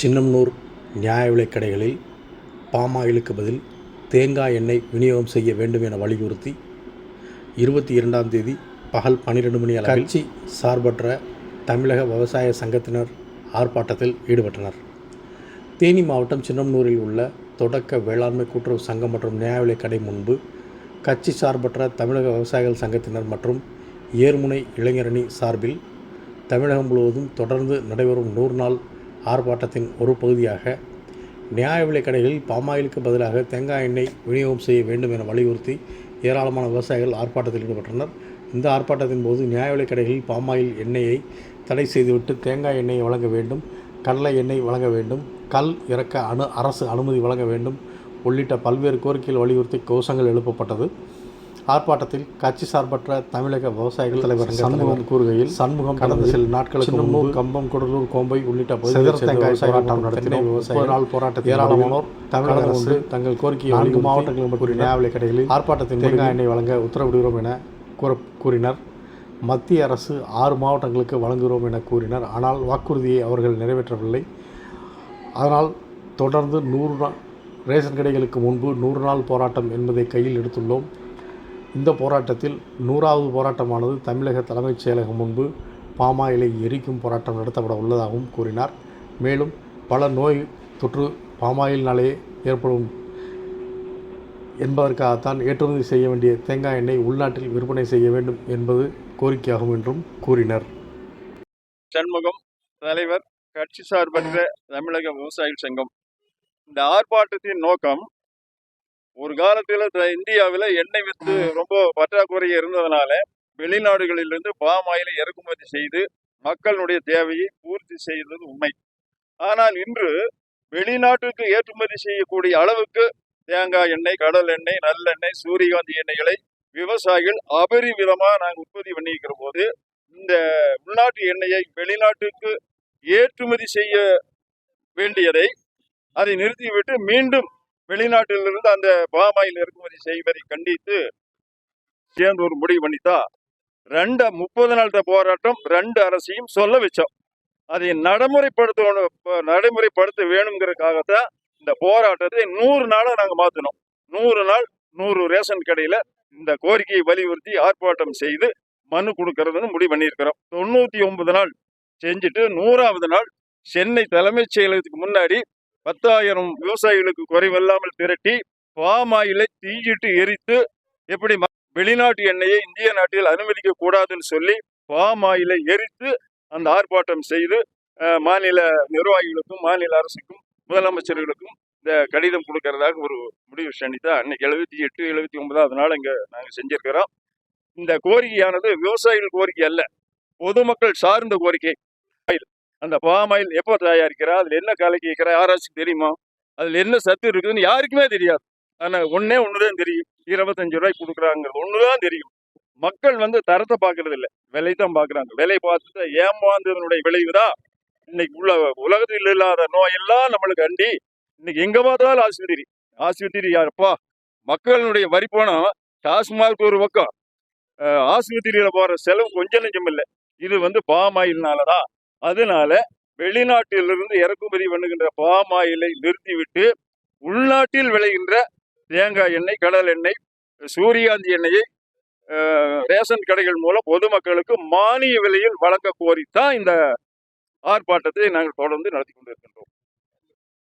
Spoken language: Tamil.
சின்னம்னூர் நியாய விலைக் கடைகளில் பாமாயிலுக்கு பதில் தேங்காய் எண்ணெய் விநியோகம் செய்ய வேண்டும் என வலியுறுத்தி இருபத்தி இரண்டாம் தேதி பகல் பன்னிரெண்டு மணி அளவில் கட்சி சார்பற்ற தமிழக விவசாய சங்கத்தினர் ஆர்ப்பாட்டத்தில் ஈடுபட்டனர். தேனி மாவட்டம் சின்னமனூரில் உள்ள தொடக்க வேளாண்மை கூட்டுறவு சங்கம் மற்றும் நியாய விலைக்கடை முன்பு கட்சி சார்பற்ற தமிழக விவசாயிகள் சங்கத்தினர் மற்றும் ஏர்முனை இளைஞரணி சார்பில் தமிழகம் முழுவதும் தொடர்ந்து நடைபெறும் நூறு நாள் ஆர்ப்பாட்டத்தின் ஒரு பகுதியாக நியாய விலைக் கடைகளில் பாமாயிலுக்கு பதிலாக தேங்காய் எண்ணெய் விநியோகம் செய்ய வேண்டும் என வலியுறுத்தி ஏராளமான விவசாயிகள் ஆர்ப்பாட்டத்தில் ஈடுபட்டனர். இந்த ஆர்ப்பாட்டத்தின் போது நியாய விலைக் கடைகளில் பாமாயில் எண்ணெயை தடை செய்துவிட்டு தேங்காய் எண்ணெயை வழங்க வேண்டும் கடலை எண்ணெய் வழங்க வேண்டும் கல் இறக்க அனு அரசு அனுமதி வழங்க வேண்டும் உள்ளிட்ட பல்வேறு கோரிக்கைகள் வலியுறுத்தி கோஷங்கள் எழுப்பப்பட்டது. ஆர்ப்பாட்டத்தில் கட்சி சார்பற்ற தமிழக விவசாயிகள் தலைவர் சண்முகம் கூறுகையில் சண்முகம் கடந்த சில நாட்களுக்கு முன்பு கம்பம் குடலூர் கோம்பை உள்ளிட்ட போராட்டம் நடத்தின விவசாயிகள் நாள் போராட்டத்தில் ஏராளமானோர் தமிழக அரசு தங்கள் கோரிக்கையை நான்கு மாவட்டங்களில் கூறிய நியாய கடைகளில் ஆர்ப்பாட்டத்தின் தேங்காய் எண்ணெய் வழங்க உத்தரவிடுகிறோம் என கூற கூறினர். மத்திய அரசு ஆறு மாவட்டங்களுக்கு வழங்குகிறோம் என கூறினர். ஆனால் வாக்குறுதியை அவர்கள் நிறைவேற்றவில்லை. அதனால் தொடர்ந்து நூறு நாள் ரேஷன் கடைகளுக்கு முன்பு நூறு நாள் போராட்டம் என்பதை கையில் எடுத்துள்ளோம். இந்த போராட்டத்தில் நூறாவது போராட்டமானது தமிழக தலைமைச் செயலகம் முன்பு பாமாயிலை எரிக்கும் போராட்டம் நடத்தப்பட உள்ளதாகவும் கூறினார். மேலும் பல நோய் தொற்று பாமாயில்னாலே ஏற்படும் என்பதற்காகத்தான் ஏற்றுமதி செய்ய வேண்டிய தேங்காய் எண்ணெய் உள்நாட்டில் விற்பனை செய்ய வேண்டும் என்பது கோரிக்கையாகும் என்றும் கூறினர். சண்முகம் தலைவர் கட்சி சார்பற்ற தமிழக விவசாயிகள் சங்கம். இந்த ஆர்ப்பாட்டத்தின் நோக்கம் ஒரு காலத்தில் இந்தியாவில் எண்ணெய் வித்து ரொம்ப பற்றாக்குறை இருந்ததுனால வெளிநாடுகளிலிருந்து பாம் ஆயிலை இறக்குமதி செய்து மக்களுடைய தேவையை பூர்த்தி செய்தது உண்மை. ஆனால் இன்று வெளிநாட்டுக்கு ஏற்றுமதி செய்யக்கூடிய அளவுக்கு தேங்காய் எண்ணெய் கடல் எண்ணெய் நல்லெண்ணெய் சூரியகாந்தி எண்ணெய்களை விவசாயிகள் அபரிவிதமாக நாங்கள் உற்பத்தி பண்ணியிருக்கிற போது இந்த உள்நாட்டு எண்ணெயை வெளிநாட்டுக்கு ஏற்றுமதி செய்ய வேண்டியதை அதை நிறுத்திவிட்டு மீண்டும் வெளிநாட்டிலிருந்து அந்த பாமாயில் இறக்குமதி செய்வதை கண்டித்து சேர்ந்து ஒரு முடிவு பண்ணித்தா ரெண்டு முப்பது நாள் போராட்டம் ரெண்டு அரசையும் சொல்ல வச்சோம். அதை நடைமுறைப்படுத்தணும் நடைமுறைப்படுத்த வேணுங்கிறதுக்காகத்தான் இந்த போராட்டத்தை நூறு நாளாக நாங்கள் மாற்றினோம் நூறு நாள் நூறு ரேஷன் கடையில் இந்த கோரிக்கையை வலியுறுத்தி ஆர்ப்பாட்டம் செய்து மனு கொடுக்கறதுன்னு முடிவு பண்ணியிருக்கிறோம். தொண்ணூற்றி ஒன்பது நாள் செஞ்சுட்டு நூறாவது நாள் சென்னை தலைமைச் செயலகத்துக்கு முன்னாடி பத்தாயிரம் விவசாயிகளுக்கு குறைவில்லாமல் திரட்டி பாமாயிலை தீயிட்டு எரித்து எப்படி வெளிநாட்டு எண்ணெயை இந்திய நாட்டில் அனுமதிக்க கூடாதுன்னு சொல்லி பாமாயிலை எரித்து அந்த ஆர்ப்பாட்டம் செய்து அஹ், மாநில நிர்வாகிகளுக்கும் மாநில அரசுக்கும் முதலமைச்சர்களுக்கும் இந்த கடிதம் கொடுக்கறதாக ஒரு முடிவு செஞ்சுதான் அன்னைக்கு எழுபத்தி எட்டு எழுபத்தி ஒன்பதாவது நாள் இங்கே நாங்கள் செஞ்சிருக்கிறோம். இந்த கோரிக்கையானது விவசாயிகள் கோரிக்கை அல்ல. பொதுமக்கள் சார்ந்த கோரிக்கை. அந்த பாமாயில் எப்போ தயாரிக்கிறா? அதுல என்ன கலக்கி வைக்கிறா யாராச்சும் தெரியுமா? அதுல என்ன சத்து இருக்குதுன்னு யாருக்குமே தெரியாது. ஆனா ஒன்னே ஒண்ணுதான் தெரியும். இருபத்தஞ்சு ரூபாய்க்கு ஒன்று ஒண்ணுதான் தெரியும். மக்கள் வந்து தரத்தை பார்க்கறது இல்ல விலை தான் பார்க்குறாங்க. விலை பார்த்துட்டு ஏமாந்ததனுடைய விளைவுதான் இன்னைக்கு உள்ள உலகத்தில் இல்லாத நோயெல்லாம் நம்மளுக்கு அண்டி இன்னைக்கு எங்க பார்த்தாலும் ஆஸ்பத்திரி. ஆஸ்பத்திரி யாருப்பா? மக்களுடைய வரி பணம் டாஸ்மாக் ஒரு பக்கம். ஆஸ்பத்திரியில் போகிற போற செலவு கொஞ்சம் நெஞ்சம் இல்லை. இது வந்து பாமாயில்னாலதான். அதனால வெளிநாட்டிலிருந்து இறக்குமதி பண்ணுகின்ற பாமாயிலை நிறுத்திவிட்டு உள்நாட்டில் விளைகின்ற தேங்காய் எண்ணெய் கடல் எண்ணெய் சூரியகாந்தி எண்ணெயை ரேஷன் கடைகள் மூலம் பொதுமக்களுக்கு மானிய விலையில் வழங்க கோரித்தான் இந்த ஆர்ப்பாட்டத்தை நாங்கள் தொடர்ந்து நடத்தி கொண்டிருக்கின்றோம்.